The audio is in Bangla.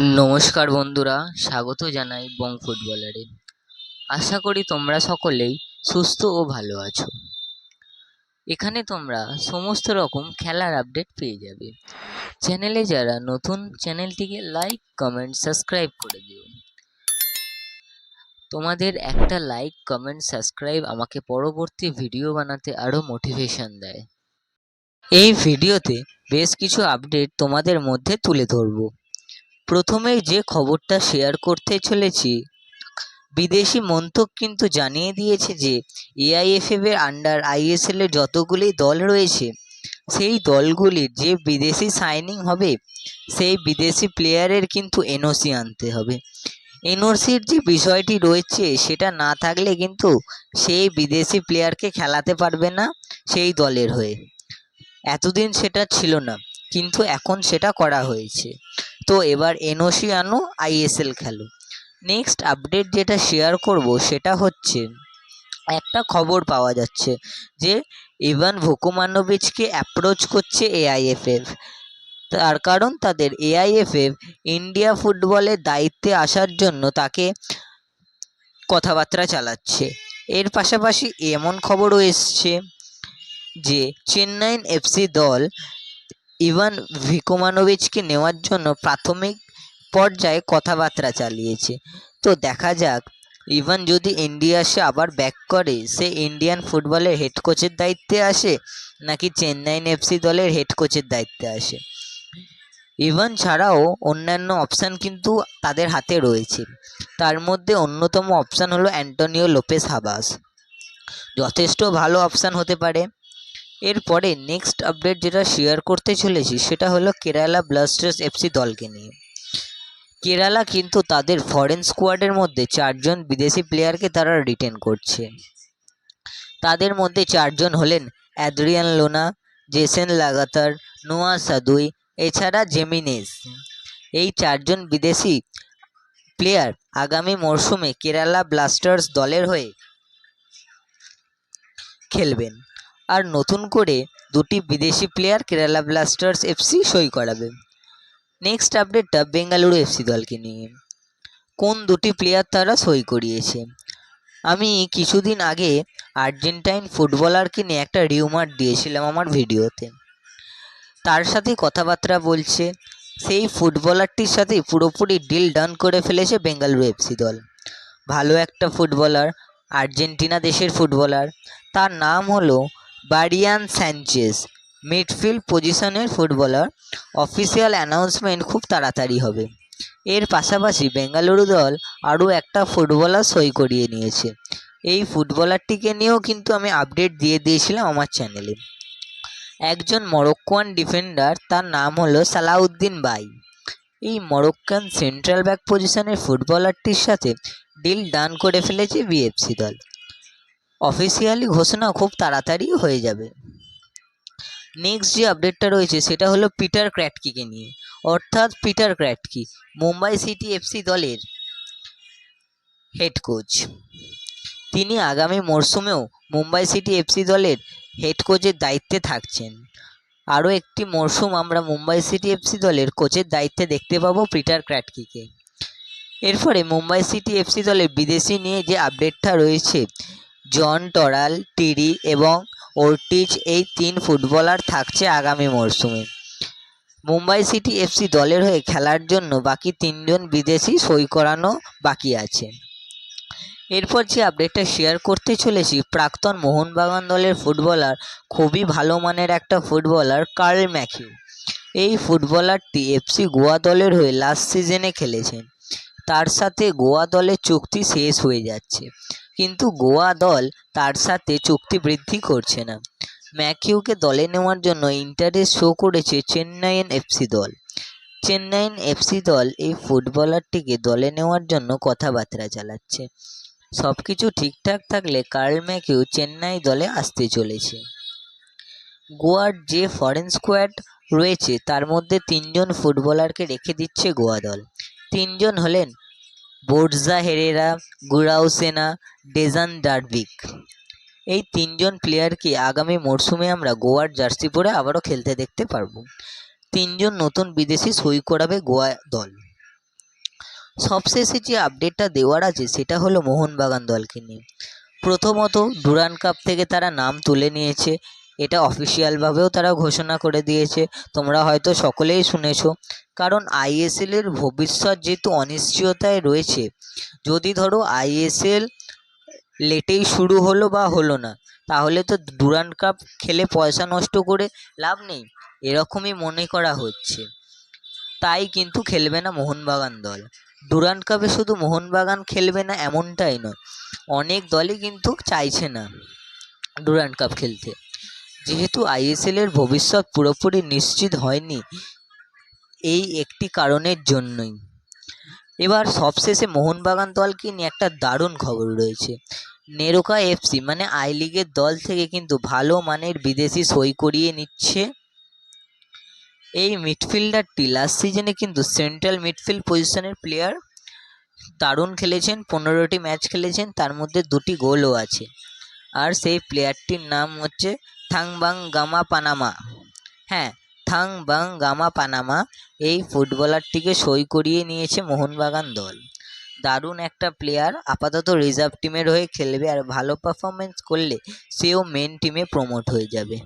নমস্কার বন্ধুরা, স্বাগত জানাই বং ফুটবলারে আশা করি তোমরা সকলেই সুস্থ ও ভালো আছো। এখানে তোমরা সমস্ত রকম খেলার আপডেট পেয়ে যাবে। চ্যানেলে যারা নতুন, চ্যানেলটিকে লাইক, কমেন্ট, সাবস্ক্রাইব করে দিও। তোমাদের একটা লাইক, কমেন্ট, সাবস্ক্রাইব আমাকে পরবর্তী ভিডিও বানাতে আরও মোটিভেশন দেয়। এই ভিডিওতে বেশ কিছু আপডেট তোমাদের মধ্যে তুলে ধরবো। প্রথমেই যে খবরটা শেয়ার করতে চলেছি, বিদেশি মন্ত্রক কিন্তু জানিয়ে দিয়েছে যে এআইএফএফ এর আন্ডার আইএসএল এর যতগুলি দল রয়েছে, সেই দলগুলির যে বিদেশি সাইনিং হবে, সেই বিদেশি প্লেয়ারের কিন্তু এনওসি আনতে হবে। এনওসির যে বিষয়টি রয়েছে, সেটা না থাকলে কিন্তু সেই বিদেশি প্লেয়ারকে খেলাতে পারবে না সেই দলের হয়ে। এতদিন সেটা ছিল না, কিন্তু এখন সেটা করা হয়েছে। তো এবার এনওসি আনো আইএসএল খেলো। নেক্সট আপডেট যেটা শেয়ার করব সেটা হচ্ছে, একটা খবর পাওয়া যাচ্ছে যে ইভান ভুকুমানোভিচকে অ্যাপ্রোচ করছে এআইএফএফ তার কারণ তাদের এআইএফএফ ইন্ডিয়া ফুটবলের দায়িত্বে আসার জন্য তাকে কথাবার্তা চালাচ্ছে। এর পাশাপাশি এমন খবরও এসছে যে, চেন্নাইন এফসি দল ইভান ভিকোমানোভিচকে নেওয়ার জন্য প্রাথমিক পর্যায়ে কথাবার্তা চালিয়েছে। তো দেখা যাক, ইভান যদি ইন্ডিয়া এসে আবার ব্যাক করে, সে ইন্ডিয়ান ফুটবলের হেড কোচের দায়িত্বে আসে, নাকি চেন্নাইন এফসি দলের হেড কোচের দায়িত্বে আসে? ইভান ছাড়াও অন্যান্য অপশান কিন্তু তাদের হাতে রয়েছে। তার মধ্যে অন্যতম অপশান হলো অ্যান্টোনিও লোপেস হাবাস যথেষ্ট ভালো অপশান হতে পারে। এরপরে নেক্সট আপডেট যেটা শেয়ার করতে চলেছি, সেটা হলো কেরালা ব্লাস্টার্স এফসি দলকে নিয়ে। কেরালা কিন্তু তাদের ফরেন স্কোয়াডের মধ্যে চারজন বিদেশি প্লেয়ারকে তারা রিটেন করছে। তাদের মধ্যে চারজন হলেন অ্যাদ্রিয়ান লোনা, জেসেন লাগাতার, নোয়া সাদুই, এছাড়া জেমিনেস। এই চারজন বিদেশি প্লেয়ার আগামী মরশুমে কেরালা ব্লাস্টার্স দলের হয়ে খেলবেন। আর নতুন করে দুটি বিদেশি প্লেয়ার কেরালা ব্লাস্টার্স এফসি সই করাবে। নেক্সট আপডেটটা বেঙ্গালুরু এফসি দলকে নিয়ে। কোন দুটি প্লেয়ার তারা সই করিয়েছে? আমি কিছুদিন আগে আর্জেন্টাইন ফুটবলারকে নিয়ে একটা রিউমার দিয়েছিলাম আমার ভিডিওতে। তার সাথে কথাবার্তা বলছে, সেই ফুটবলারটির সাথে পুরোপুরি ডিল ডান করে ফেলেছে বেঙ্গালুরু এফসি দল। ভালো একটা ফুটবলার, আর্জেন্টিনা দেশের ফুটবলার। তার নাম হলো বারিয়ান স্যানচেস মিডফিল্ড পজিশনের ফুটবলার অফিসিয়াল অ্যানাউন্সমেন্ট খুব তাড়াতাড়ি হবে। এর পাশাপাশি বেঙ্গালুরু দল আরও একটা ফুটবলার সই করিয়ে নিয়েছে। এই ফুটবলারটিকে নিয়েও কিন্তু আমি আপডেট দিয়ে দিয়েছিলাম আমার চ্যানেলে একজন মরক্কোয়ান ডিফেন্ডার তার নাম হলো সালাউদ্দিন বাই এই মরক্কান সেন্ট্রাল ব্যাক পজিশনের ফুটবলারটির সাথে ডিল ডান করে ফেলেছে বিএফসি দল। অফিসিয়ালি ঘোষণা খুব তাড়াতাড়ি হয়ে যাবে। নেক্সট যে আপডেটটা রয়েছে, সেটা হলো পিটার ক্র্যাটকিকে নিয়ে। অর্থাৎ Peter Kratky Mumbai city FC দলের হেড কোচ তিনি আগামী মরশুমেও মুম্বাই সিটি এফসি দলের হেড কোচের দায়িত্বে থাকছেন। আরও একটি মরশুম আমরা মুম্বাই সিটি এফসি দলের কোচের দায়িত্বে দেখতে পাবো পিটার ক্র্যাটকিকে এরপরে মুম্বাই সিটি এফসি দলের বিদেশি নিয়ে যে আপডেটটা রয়েছে জন টরাল, টিরি এবং ওরটিজ এই তিন ফুটবলার থাকছে আগামী মরশুমে মুম্বাই সিটি এফসি দলের হয়ে খেলার জন্য বাকি তিনজন বিদেশি সই করানো বাকি আছে। এরপর যে আপডেটটা শেয়ার করতে চলেছি, প্রাক্তন মোহনবাগান দলের ফুটবলার, খুবই ভালো মানের একটা ফুটবলার, কার্ল ম্যাথিউ। এই ফুটবলারটি এফসি গোয়া দলের হয়ে লাস্ট সিজনে খেলেছেন তার সাথে গোয়া দলের চুক্তি শেষ হয়ে যাচ্ছে। কিন্তু গোয়া দল তার সাথে চুক্তি বৃদ্ধি করছে না। ম্যাকিউকে দলে নেওয়ার জন্য ইন্টারেস্ট শো করেছে চেন্নাইয়েন এফসি দল। চেন্নাইন এফসি দল এই ফুটবলারটিকে দলে নেওয়ার জন্য কথাবার্তা চালাচ্ছে। সব কিছু ঠিকঠাক থাকলে কার্ল ম্যাকিউ চেন্নাই দলে আসতে চলেছে। গোয়ার যে ফরেন স্কোয়াড রয়েছে, তার মধ্যে তিনজন ফুটবলারকে রেখে দিচ্ছে গোয়া দল। তিনজন হলেন বোর্জা হেরেরা গুরাউসেনা ডেজান ডারবিক এই তিনজন প্লেয়ারকে আগামী মরশুমে আমরা গোয়ার জার্সি পরে আবারও খেলতে দেখতে পারব। তিনজন নতুন বিদেশি সই করাবে গোয়া দল। সবশেষে যে আপডেটটা দেওয়ার আছে, সেটা হলো মোহনবাগান দলকে নিয়ে। প্রথমত ডুরান কাপ থেকে তারা নাম তুলে নিয়েছে এটা অফিসিয়ালভাবেও তারা ঘোষণা করে দিয়েছে। তোমরা হয়তো সকলেই শুনেছো। কারণ আইএসএল এর ভবিষ্যৎ যেহেতু অনিশ্চয়তায় রয়েছে, যদি ধরো আইএসএল লেটেই শুরু হলো বা হলো না, তাহলে তো ডুরান্ড কাপ খেলে পয়সা নষ্ট করে লাভ নেই। এরকমই মনে করা হচ্ছে। তাই কিন্তু খেলবে না মোহনবাগান দল। ডুরান্ড কাপে শুধু মোহনবাগান খেলবে না এমনটাই নয়, অনেক দলই কিন্তু চাইছে না ডুরান্ড কাপ খেলতে। যেহেতু আইএসএল এর ভবিষ্যৎ পুরোপুরি নিশ্চিত হয়নি, এই একটি কারণের জন্যই। এবার সবশেষে মোহনবাগান দলকে নিয়ে একটা দারুণ খবর রয়েছে। নেরোকা এফসি মানে আই লিগের দল থেকে কিন্তু ভালো মানের বিদেশি সই করিয়ে নিচ্ছে। এই মিডফিল্ডারটি লাস্ট সিজনে কিন্তু সেন্ট্রাল মিডফিল্ড পজিশনের প্লেয়ার দারুণ খেলেছেন, পনেরোটি ম্যাচ খেলেছেন, তার মধ্যে দুটি গোলও আছে। আর সেই প্লেয়ারটির নাম হচ্ছে থাংবাং গামা পানামা। হ্যাঁ থাংবাং গামা পানামা এই ফুটবলারটিকে সই করিয়ে নিয়েছে মোহনবাগান দল। দারুণ একটা প্লেয়ার আপাতত রিজার্ভ টিমের হয়ে খেলবে আর ভালো পারফরমেন্স করলে সেও মেন টিমে প্রমোট হয়ে যাবে।